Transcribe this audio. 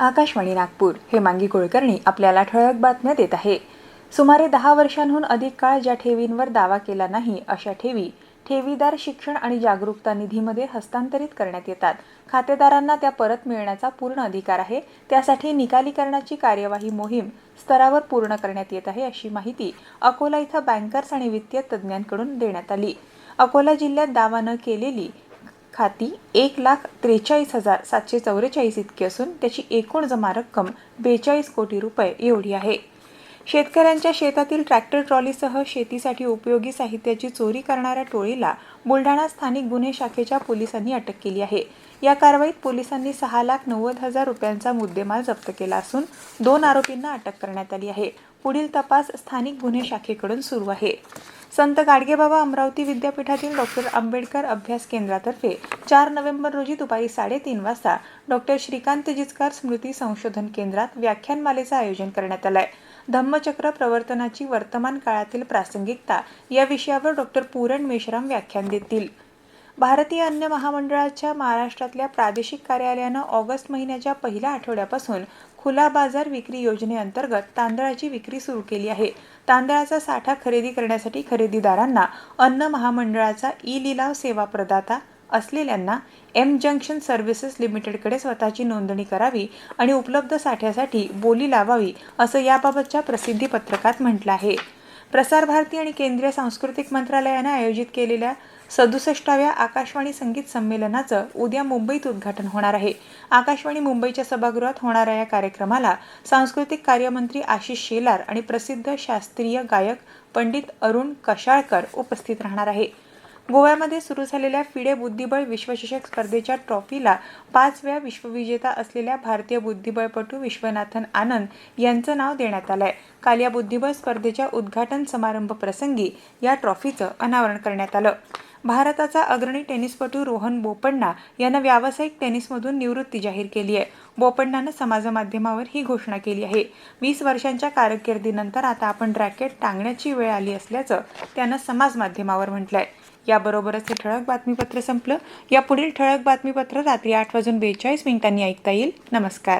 आकाशवाणी नागपूर हेमांगी कुलकर्णी आपल्याला ठळक बातम्या देत आहे. सुमारे दहा वर्षांहून अधिक काळ ज्या ठेवींवर दावा केला नाही अशा ठेवी ठेवीदार शिक्षण आणि जागरूकता निधीमध्ये हस्तांतरित करण्यात येतात. खातेदारांना त्या परत मिळण्याचा पूर्ण अधिकार आहे. त्यासाठी निकालीकरणाची कार्यवाही मोहीम स्तरावर पूर्ण करण्यात येत आहे अशी माहिती अकोला इथं बँकर्स आणि वित्तीय तज्ज्ञांकडून देण्यात आली. अकोला जिल्ह्यात दावा न केलेली खाती एक लाख त्रेचाळीस हजार सातशे चौवेचाळीस इतकी असून त्याची एकूण जमा रक्कम बेचाळीस कोटी रुपये एवढी आहे. शेतकऱ्यांच्या शेतातील ट्रॅक्टर ट्रॉलीसह शेतीसाठी उपयोगी साहित्याची चोरी करणाऱ्या टोळीला बुलढाणा स्थानिक गुन्हे शाखेच्या पोलिसांनी अटक केली आहे. या कारवाईत पोलिसांनी सहा लाख नव्वद हजार रुपयांचा मुद्देमाल जप्त केला असून दोन आरोपींना अटक करण्यात आली आहे. पुढील तपास स्थानिक गुन्हे शाखेकडून सुरू आहे. संत गाडगेबाबा अमरावती विद्यापीठातील डॉक्टर आंबेडकर अभ्यास केंद्रातर्फे चार नोव्हेंबर रोजी दुपारी साडेतीन वाजता डॉक्टर श्रीकांत जिचकार स्मृती संशोधन केंद्रात व्याख्यानमालेचं आयोजन करण्यात आलं आहे धम्मचक्र प्रवर्तनाची वर्तमान काळातील प्रासंगिकता या विषयावर डॉक्टर पूरण मेश्राम व्याख्यान देतील. भारतीय अन्न महामंडळाच्या महाराष्ट्रातल्या प्रादेशिक कार्यालयानं ऑगस्ट महिन्याच्या पहिल्या आठवड्यापासून खुला बाजार विक्री योजनेअंतर्गत तांदळाची विक्री सुरू केली आहे. तांदळाचा साठा खरेदी करण्यासाठी खरेदीदारांना अन्न महामंडळाचा ई लिलाव सेवा प्रदाता असलेल्यांना एम जंक्शन सर्व्हिसेस लिमिटेडकडे स्वतःची नोंदणी करावी आणि उपलब्ध साठ्यासाठी बोली लावावी असं याबाबतच्या प्रसिद्धी पत्रकात म्हटलं आहे. प्रसार भारती आणि केंद्रीय सांस्कृतिक मंत्रालयानं आयोजित केलेल्या सदुसष्टाव्या आकाशवाणी संगीत संमेलनाचं उद्या मुंबईत उद्घाटन होणार आहे. आकाशवाणी मुंबईच्या सभागृहात होणाऱ्या या कार्यक्रमाला सांस्कृतिक कार्यमंत्री आशिष शेलार आणि प्रसिद्ध शास्त्रीय गायक पंडित अरुण कशाळकर उपस्थित राहणार आहे. गोव्यामध्ये सुरू झालेल्या फिडे बुद्धिबळ विश्वचषक स्पर्धेच्या ट्रॉफीला पाच वेळा विश्वविजेता असलेल्या भारतीय बुद्धिबळपटू विश्वनाथन आनंद यांचं नाव देण्यात आलं आहे काल या बुद्धिबळ स्पर्धेच्या उद्घाटन समारंभ प्रसंगी या ट्रॉफीचं अनावरण करण्यात आलं. भारताचा अग्रणी टेनिसपटू रोहन बोपण्णा यानं व्यावसायिक टेनिसमधून निवृत्ती जाहीर केली आहे. बोपण्णानं समाजमाध्यमावर ही घोषणा केली आहे. वीस वर्षांच्या कारकिर्दीनंतर आता आपण रॅकेट टांगण्याची वेळ आली असल्याचं त्यानं समाजमाध्यमावर म्हटलंय. याबरोबरच हे ठळक बातमीपत्र संपलं. या पुढील ठळक बातमीपत्र रात्री आठ वाजून बेचाळीस मिनिटांनी ऐकता येईल. नमस्कार.